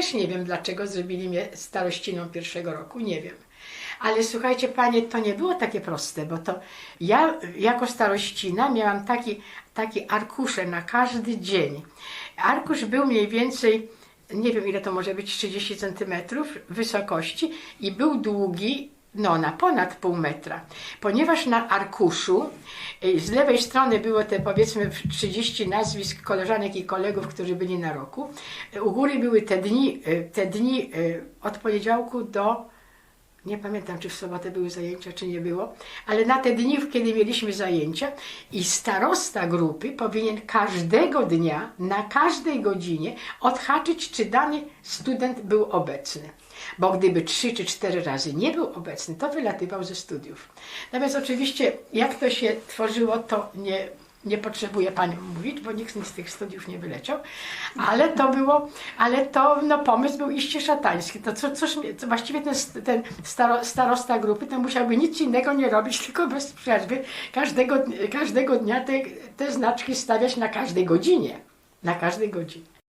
Też nie wiem, dlaczego zrobili mnie starościną pierwszego roku, nie wiem. Ale słuchajcie, panie, to nie było takie proste, bo to ja jako starościna miałam taki, taki arkusze na każdy dzień. Arkusz był mniej więcej, nie wiem ile to może być, 30 centymetrów wysokości i był długi no, na ponad pół metra. Ponieważ na arkuszu y, z lewej strony było te powiedzmy 30 nazwisk koleżanek i kolegów, którzy byli na roku. Y, U góry były te dni, y, te dni od poniedziałku do nie pamiętam, czy w sobotę były zajęcia, czy nie było, ale na te dni, kiedy mieliśmy zajęcia i starosta grupy powinien każdego dnia, na każdej godzinie odhaczyć, czy dany student był obecny. Bo gdyby trzy czy cztery razy nie był obecny, to wylatywał ze studiów. Natomiast oczywiście, jak to się tworzyło, to nie, nie potrzebuję Panią mówić, bo nikt z tych studiów nie wyleciał, ale to było, ale to no, pomysł był iście szatański. To co, cóż, to właściwie ten, ten staro, starosta grupy to musiałby nic innego nie robić, tylko bez przerwy każdego, każdego dnia te, te znaczki stawiać na każdej godzinie. Na każdej godzinie.